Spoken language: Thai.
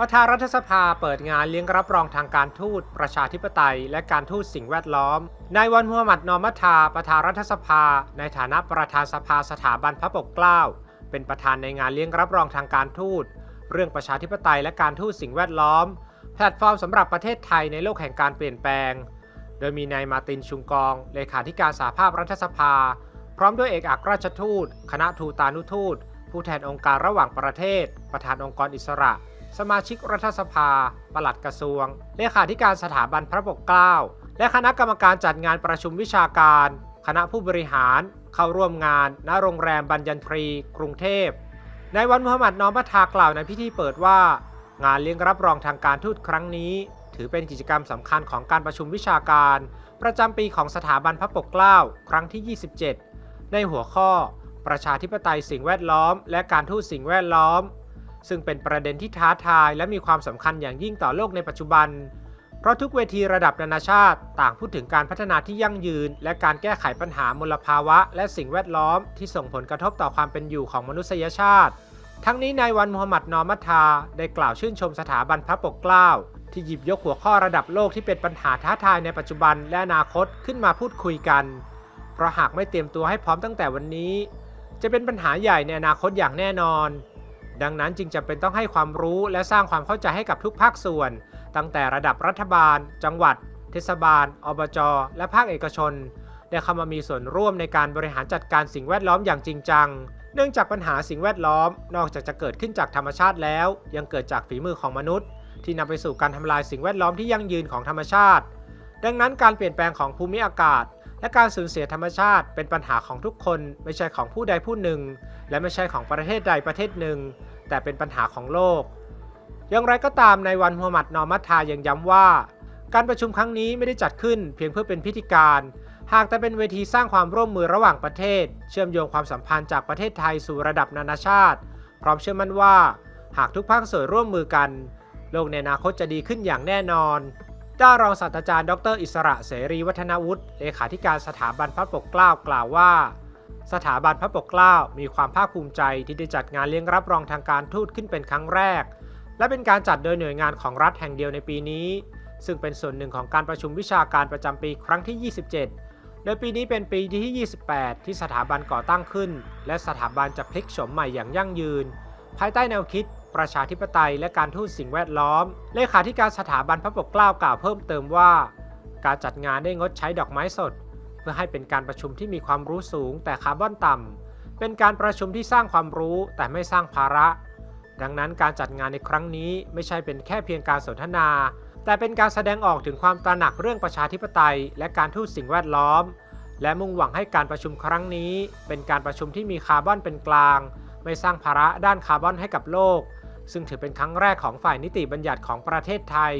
ประธานรัฐสภาเปิดงานเลี้ยงรับรองทางการทูต ประชาธิปไตย และการทูตสิ่งแวดล้อม นายวันมุฮัมหมัดนอมัทา ประธานรัฐสภา ในฐานะประธานสภาสถาบันพระปกเกล้า เป็นประธานในงานเลี้ยงรับรองทางการทูต เรื่องประชาธิปไตยและการทูตสิ่งแวดล้อม แพลตฟอร์มสำหรับประเทศไทยในโลกแห่งการเปลี่ยนแปลง โดยมีนายมาตินชุงกอง เลขาธิการสหภาพรัฐสภา พร้อมด้วยเอกอัครราชทูต คณะทูตานุทูต ผู้แทนองค์การระหว่างประเทศ ประธานองค์กรอิสระ สมาชิกรัฐสภา ปลัดกระทรวง เลขาธิการสถาบันพระปกเกล้า และคณะกรรมการจัดงานประชุมวิชาการ คณะผู้บริหาร เข้าร่วมงานณโรงแรมบัญญันทรี กรุงเทพในวันมุฮัมหมัดนอมพัทากล่าวในพิธีเปิดว่า งานเลี้ยงรับรองทางการทูตครั้งนี้ ถือเป็นกิจกรรมสำคัญของการประชุมวิชาการ ประจำปีของสถาบันพระปกเกล้า ครั้งที่ 27 ในหัวข้อ ประชาธิปไตยสิ่งแวดล้อม และการทูตสิ่งแวดล้อม ซึ่งเป็นประเด็นที่ท้าทายและมีความสำคัญอย่างยิ่งต่อโลกในปัจจุบัน เพราะทุกเวทีระดับนานาชาติ ต่างพูดถึงการพัฒนาที่ยั่งยืน และการแก้ไขปัญหามลภาวะ และสิ่งแวดล้อม ที่ส่งผลกระทบต่อความเป็นอยู่ของมนุษยชาติ ทั้งนี้นายวันมูฮัมหมัดนอมัทาได้กล่าวชื่นชมสถาบันพระปกเกล้าที่หยิบยกหัวข้อระดับโลกที่เป็นปัญหาท้าทายในปัจจุบันและอนาคตขึ้นมาพูดคุยกัน เพราะหากไม่เตรียมตัวให้พร้อมตั้งแต่วันนี้ จะเป็นปัญหาใหญ่ในอนาคตอย่างแน่นอน ดังนั้นจึงจำเป็นต้องให้ความรู้และสร้างความเข้าใจให้กับทุกภาคส่วน ตั้งแต่ระดับรัฐบาล จังหวัด เทศบาล อบจ และภาคเอกชน ได้เข้ามามีส่วนร่วมในการบริหารจัดการสิ่งแวดล้อมอย่างจริงจัง เนื่องจากปัญหาสิ่งแวดล้อม นอกจากจะเกิดขึ้นจากธรรมชาติแล้ว ยังเกิดจากฝีมือของมนุษย์ ที่นำไปสู่การทำลายสิ่งแวดล้อมที่ยั่งยืนของธรรมชาติ ดังนั้นการเปลี่ยนแปลงของภูมิอากาศ และการสูญเสียธรรมชาติเป็นปัญหาของทุกคนไม่ใช่ของผู้ใดผู้หนึ่ง และไม่ใช่ของประเทศใดประเทศหนึ่ง แต่เป็นปัญหาของโลก อย่างไรก็ตามในวันมูฮัมหมัดนอมัททายังย้ำว่า การประชุมครั้งนี้ไม่ได้จัดขึ้นเพียงเพื่อเป็นพิธีการ หากแต่เป็นเวทีสร้างความร่วมมือระหว่างประเทศ เชื่อมโยงความสัมพันธ์จากประเทศไทยสู่ระดับนานาชาติ พร้อมเชื่อมั่นว่า หากทุกภาคส่วนร่วมมือกัน โลกในอนาคตจะดีขึ้นอย่างแน่นอน ด้านรองศาสตราจารย์ ดร อิสระเสรีวัฒนวุฒิเลขาธิการสถาบันพระปกเกล้ากล่าวว่า สถาบันพระปกเกล้ามีความภาคภูมิใจที่ได้จัดงานเลี้ยงรับรองทางการทูตขึ้นเป็นครั้งแรก และเป็นการจัดโดยหน่วยงานของรัฐแห่งเดียวในปีนี้ ซึ่งเป็นส่วนหนึ่งของการประชุมวิชาการประจำปีครั้งที่ 27 โดยปีนี้เป็นปีที่ 28 ที่สถาบันก่อตั้งขึ้น และสถาบันจะพลิกโฉมใหม่อย่างยั่งยืน ภายใต้แนวคิด ประชาธิปไตยและการทูตสิ่งแวดล้อม เลขาธิการสถาบันพระปกเกล้ากล่าวเพิ่มเติมว่า การจัดงานได้งดใช้ดอกไม้สด เพื่อให้เป็นการประชุมที่มีความรู้สูง แต่คาร์บอนต่ำเป็นการประชุมที่สร้างความรู้แต่ไม่สร้างภาระ ดังนั้นการจัดงานในครั้งนี้ไม่ใช่เป็นแค่เพียงการสนทนา แต่เป็นการแสดงออกถึงความตระหนักเรื่องประชาธิปไตย และการทูตสิ่งแวดล้อม และมุ่งหวังให้การประชุมครั้งนี้ เป็นการประชุมที่มีคาร์บอนเป็นกลาง ไม่สร้างภาระด้านคาร์บอนให้กับโลก ซึ่งถือเป็นครั้งแรกของฝ่ายนิติบัญญัติของประเทศไทย